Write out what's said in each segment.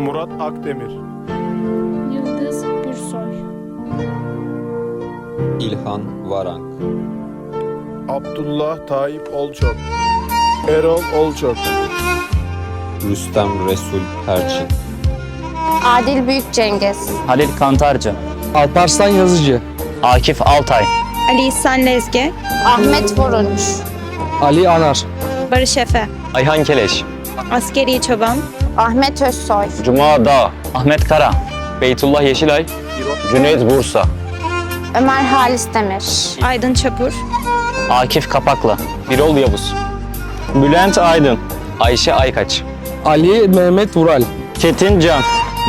Murat Akdemir, Yıldız Gürsoy, İlhan Varank, Abdullah Tayyip Olçok, Erol Olçok, Rüstem Resul Perçin, Adil Büyük Cengiz, Halil Kantarcı, Alparslan Yazıcı, Akif Altay, Ali İhsan Lezge, Ahmet Borunç, Ali Anar, Barış Efe, Ayhan Keleş, Askeri Çoban, Ahmet Özsoy, Cuma Dağ, Ahmet Kara, Beytullah Yeşilay, Cüneyt Bursa, Ömer Halis Demir, Aydın Çapur, Akif Kapaklı, Birol Yavuz, Bülent Aydın, Ayşe Aykaç, Ali Mehmet Vural, Çetin Can,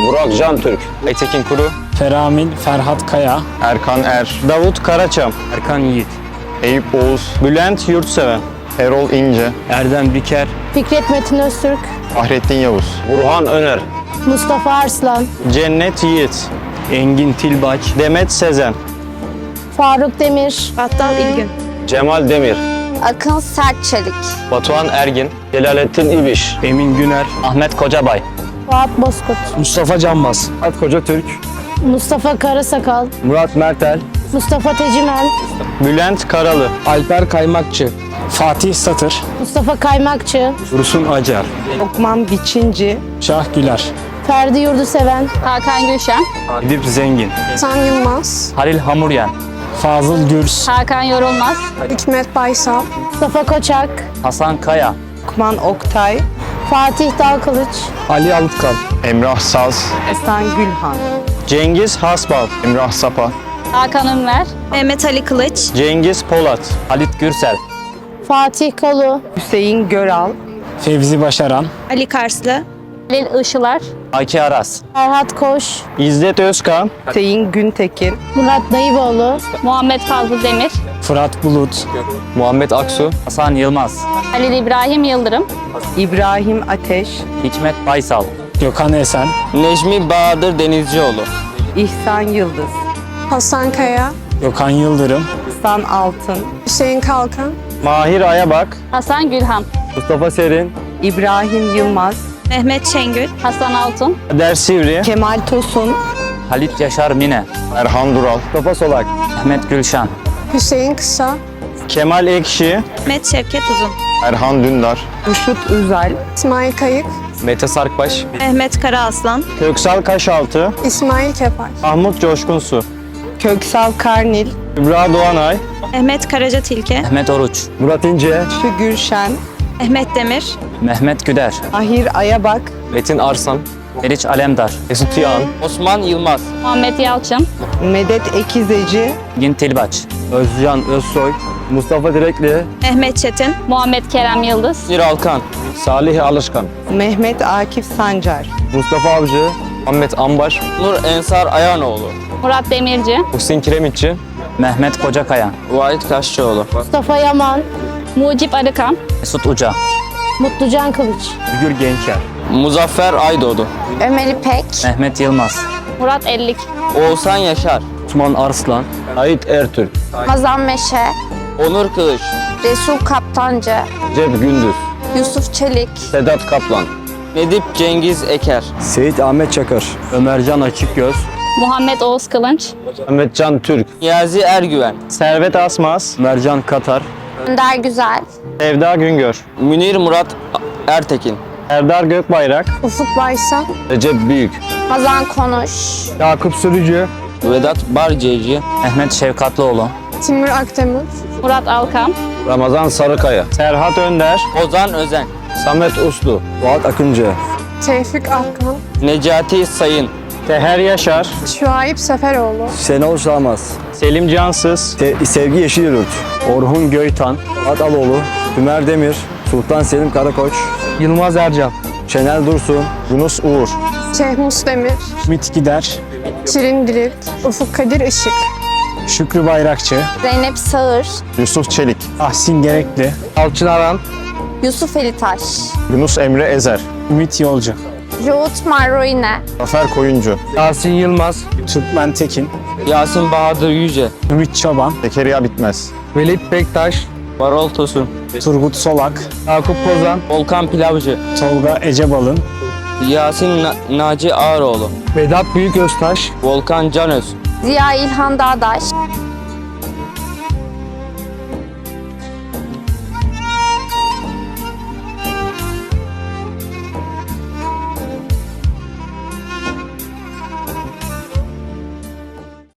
Burak Can Türk, Aytekin Kuru, Feramin Ferhat Kaya, Erkan Er, Davut Karaçam, Erkan Yiğit, Eyüp Oğuz, Bülent Yurtseven, Erol İnce, Erdem Biker, Fikret Metin Öztürk, Fahrettin Yavuz, Burhan Öner, Mustafa Arslan, Cennet Yiğit, Engin Tilbaç, Demet Sezen, Faruk Demir, Battal İlgün, Cemal Demir, Akın Sertçelik, Batuhan Ergin, Celalettin İbiş, Emin Güner, Ahmet Kocabay, Fuat Bozkurt, Mustafa Canbaz, Murat Koca Türk, Mustafa Karasakal, Murat Mertel, Mustafa Tecimel, Bülent Karalı, Alper Kaymakçı, Fatih Satır, Mustafa Kaymakçı, Dursun Acar, Okman Biçinci, Şah Güler, Ferdi Yurduseven, Hakan Gülşen, Edip Zengin, San Yılmaz, Halil Hamuryen, Fazıl Gürs, Hakan Yorulmaz, Hikmet Baysal, Mustafa Koçak, Hasan Kaya, Okman Oktay, Fatih Dalkılıç, Ali Alıtkal, Emrah Saz, Esen Gülhan, Cengiz Hasbal, Emrah Sapa, Hakan Ünver, Mehmet Ali Kılıç, Cengiz Polat, Halit Gürsel, Fatih Kolu, Hüseyin Göral, Fevzi Başaran, Ali Karslı, Lil Işılar, Aki Aras, Ferhat Koş, İzzet Özkan, Hüseyin Güntekin, Murat Dayıboğlu, Muhammed Fazlı Demir, Fırat Bulut, Muhammed Aksu, Hasan Yılmaz, Halil İbrahim Yıldırım, İbrahim Ateş, Hikmet Baysal, Gökhan Esen, Necmi Bahadır Denizcioğlu, İhsan Yıldız, Hasan Kaya, Gökhan Yıldırım, İhsan Altın, Hüseyin Kalkan, Mahir Ayabak, Hasan Gülhan, Mustafa Serin, İbrahim Yılmaz, Mehmet Şengül, Hasan Altun, Kader Sivri, Kemal Tosun, Halit Yaşar Mine, Erhan Dural, Mustafa Solak, Ahmet Gülşen, Hüseyin Kısa, Kemal Ekşi, Mehmet Şevket Uzun, Erhan Dündar, Işıt Üzel, İsmail Kayık, Mete Sarkbaş, Mehmet Karaaslan, Köksal Kaşaltı, İsmail Kepal, Mahmut Coşkunsu, Köksal Karnil, Kübra Doğanay, Mehmet Karaca Tilke, Mehmet Oruç, Murat İnce, Şü Gülşen, Mehmet Demir, Mehmet Güder, Ahir Ayabak, Metin Arslan, Meriç Alemdar, Mesut Yağan, Osman Yılmaz, Muhammed Yalçın, Medet Ekizeci, Gin Tilbaç, Özcan Özsoy, Mustafa Direkli, Mehmet Çetin, Muhammed Kerem Yıldız, Nir Alkan, Salih Alışkan, Mehmet Akif Sancar, Mustafa Avcı, Ahmet Ambar, Nur Ensar Ayanoğlu, Murat Demirci, Hüseyin Kiremitçi, Mehmet Kocakaya, Vahit Kaşçıoğlu, Mustafa Yaman, Mucip Arıkan, Mesut Uca, Mutlucan Kılıç, Gür Gençer, Muzaffer Aydoğdu, Ömer İpek, Mehmet Yılmaz, Murat Ellik, Oğuzhan Yaşar, Osman Arslan, Ait Ertürk, Hazan Meşe, Onur Kılıç, Resul Kaptancı, Cep Gündüz, Yusuf Çelik, Sedat Kaplan, Nedip Cengiz Eker, Seyit Ahmet Çakır, Ömercan Açıkgöz, Muhammed Oğuz Kılınç, Ahmetcan Türk, Niyazi Ergüven, Servet Asmaz, Mercan Katar, Önder Güzel, Sevda Güngör, Münir Murat Ertekin, Erdar Gökbayrak, Ufuk Baysal, Recep Büyük, Hazan Konuş, Yakup Sürücü, Vedat Barceci, Mehmet Şevkatlıoğlu, Timur Akdemir, Murat Alkan, Ramazan Sarıkaya, Serhat Önder, Ozan Özen, Samet Uslu, Fuat Akıncı, Tevfik Akkan, Necati Sayın, Teher Yaşar, Şuayip Seferoğlu, Şenol Şahmaz, Selim Cansız, Sevgi Yeşilyurt, Orhun Göytan, Fuat Aloğlu, Ömer Demir, Sultan Selim Karakoç, Yılmaz Ercan, Şener Dursun, Yunus Uğur, Şehmus Demir, Ümit Gider, Şirin Dilit, Ufuk Kadir Işık, Şükrü Bayrakçı, Zeynep Sağır, Yusuf Çelik, Ahsin Gerekli, Alçın Aran, Yusuf Elitaş, Yunus Emre Ezer, Ümit Yolcu, Ruut Marroyne, Zafer Koyuncu, Yasin Yılmaz, Türkmen Tekin, Yasin Bahadır Yüce, Ümit Çoban, Zekeriya Bitmez, Velit Bektaş, Varol Tosun, Turgut Solak, Yakup Kozan, Volkan Pilavcı, Tolga Ecebalın, Yasin Naci Ağaroğlu. Vedat Büyük Öztaş. Volkan Canöz. Ziya İlhan Dağdaş,